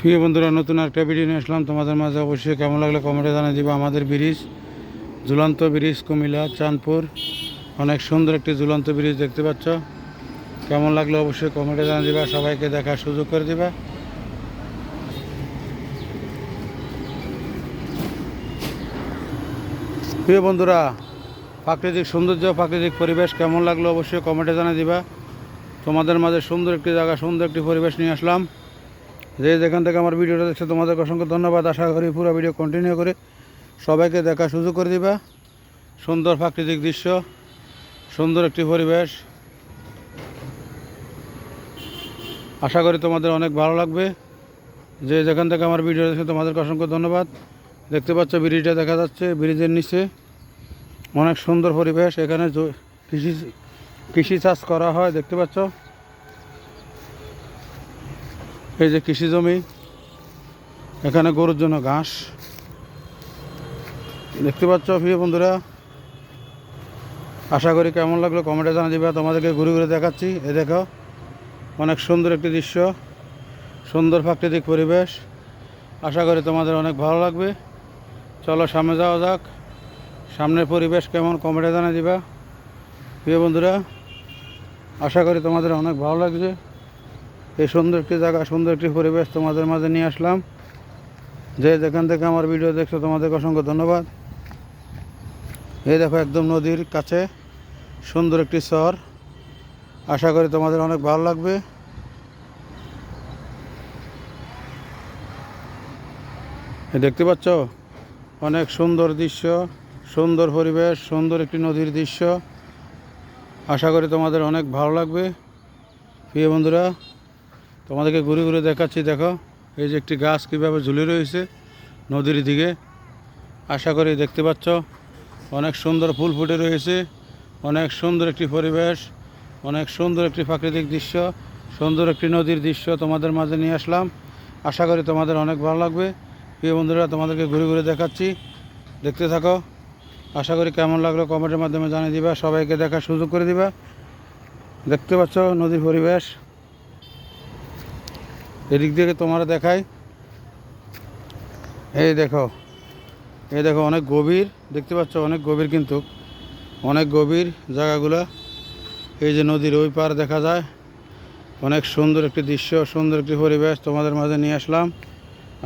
প্রিয় বন্ধুরা, নতুন একটা ভিডিও নিয়ে আসলাম। তোমাদের মাঝে অবশ্যই কেমন লাগল কমেন্টে জানিয়ে দিবা। আমাদের ব্রিজ, ঝুলন্ত ব্রিজ, কুমিল্লা, চাঁদপুর, অনেক সুন্দর একটি ঝুলন্ত ব্রিজ দেখতে পাচ্ছ। কেমন লাগল অবশ্যই কমেন্টে জানিয়ে দিবা। সবাইকে দেখার সুযোগ করে দিবা। প্রিয় বন্ধুরা, প্রাকৃতিক সৌন্দর্য, প্রাকৃতিক পরিবেশ কেমন লাগল অবশ্যই কমেন্টে জানিয়ে দিবা। তোমাদের মাঝে সুন্দর একটি জায়গা, সুন্দর একটি পরিবেশ নিয়ে আসলাম। যে যেখান থেকে আমার ভিডিওটা দেখছে তোমাদের অসংখ্য ধন্যবাদ। আশা করি পুরো ভিডিও কন্টিনিউ করে সবাইকে দেখা সুযোগ করে দিবা। সুন্দর প্রাকৃতিক দৃশ্য, সুন্দর একটি পরিবেশ। আশা করি তোমাদের অনেক ভালো লাগবে। যে যেখান থেকে আমার ভিডিও দেখছে, তোমাদেরকে অসংখ্য ধন্যবাদ। দেখতে পাচ্ছ, ব্রিজটা দেখা যাচ্ছে, ব্রিজের নিচে। অনেক সুন্দর পরিবেশ, এখানে কৃষি কৃষি চাষ করা হয়, দেখতে পাচ্ছ। এই যে কৃষি জমি, এখানে গরুর জন্য ঘাস। দেখতে পাচ্ছ প্রিয় বন্ধুরা? আশা করি কেমন লাগল কমেন্টে জানা দিবা। তোমাদেরকে ঘুরে ঘুরে দেখাচ্ছি। এ দেখো, অনেক সুন্দর একটি দৃশ্য, সুন্দর প্রাকৃতিক পরিবেশ। আশা করি তোমাদের অনেক ভালো লাগবে। চলো সামনে যাওয়া যাক। সামনের পরিবেশ কেমন কমেন্টে জানা দিবা। প্রিয় বন্ধুরা, আশা করি তোমাদের অনেক ভালো লাগছে। এই সুন্দর একটি জায়গা, সুন্দর একটি পরিবেশ তোমাদের মাঝে নিয়ে আসলাম। যে যেখান থেকে আমার ভিডিও দেখছ, তোমাদেরকে অসংখ্য ধন্যবাদ। এই দেখো একদম নদীর কাছে সুন্দর একটি শহর। আশা করি তোমাদের অনেক ভালো লাগবে। দেখতে পাচ্ছ? অনেক সুন্দর দৃশ্য, সুন্দর পরিবেশ, সুন্দর একটি নদীর দৃশ্য। আশা করি তোমাদের অনেক ভালো লাগবে। প্রিয় বন্ধুরা তোমাদেরকে ঘুরে ঘুরে দেখাচ্ছি, দেখো। এই যে একটি গাছ কীভাবে ঝুলে রয়েছে নদীর দিকে। আশা করি দেখতে পাচ্ছ, অনেক সুন্দর ফুল ফুটে রয়েছে, অনেক সুন্দর একটি পরিবেশ, অনেক সুন্দর একটি প্রাকৃতিক দৃশ্য, সুন্দর একটি নদীর দৃশ্য তোমাদের মাঝে নিয়ে আসলাম। আশা করি তোমাদের অনেক ভালো লাগবে। প্রিয় বন্ধুরা, তোমাদেরকে ঘুরে ঘুরে দেখাচ্ছি। দেখতে থাকো। আশা করি কেমন লাগল কমেন্টের মাধ্যমে জানিয়ে দিবা, সবাইকে দেখার সুযোগ করে দিবা। দেখতে পাচ্ছ নদীর পরিবেশ। এদিক থেকে তোমরা দেখাই। এই দেখো এই দেখো অনেক গভীর, দেখতে পাচ্ছ অনেক গভীর কিন্তু। অনেক গভীর জায়গাগুলো। এই যে নদীর ওই পার দেখা যায়। অনেক সুন্দর একটি দৃশ্য, সুন্দর একটি পরিবেশ তোমাদের মাঝে নিয়ে আসলাম।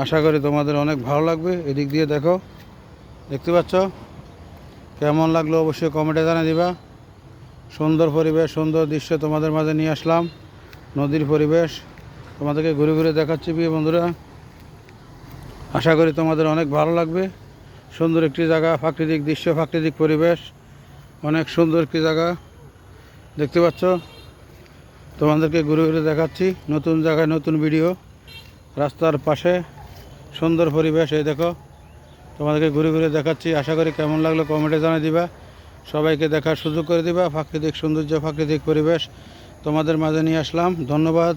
আশা করি তোমাদের অনেক ভালো লাগবে। এদিক দিয়ে দেখো, দেখতে পাচ্ছ? কেমন লাগল অবশ্যই কমেন্টে জানিয়ে দিবা। সুন্দর পরিবেশ, সুন্দর দৃশ্য তোমাদের মাঝে নিয়ে আসলাম। নদীর পরিবেশ তোমাদেরকে ঘুরে ঘুরে দেখাচ্ছি প্রিয় বন্ধুরা। আশা করি তোমাদের অনেক ভালো লাগবে। সুন্দর একটি জায়গা, প্রাকৃতিক দৃশ্য, প্রাকৃতিক পরিবেশ। অনেক সুন্দর একটি জায়গা। দেখতে পাচ্ছ? তোমাদেরকে ঘুরে ঘুরে দেখাচ্ছি। নতুন জায়গায় নতুন ভিডিও রাস্তার পাশে সুন্দর পরিবেশ, এই দেখো। তোমাদেরকে ঘুরে ঘুরে দেখাচ্ছি। আশা করি কেমন লাগল কমেন্টে জানিয়ে দিবা। সবাইকে দেখার সুযোগ করে দিবা। প্রাকৃতিক সৌন্দর্য, প্রাকৃতিক পরিবেশ তোমাদের মাঝে নিয়ে আসলাম। ধন্যবাদ।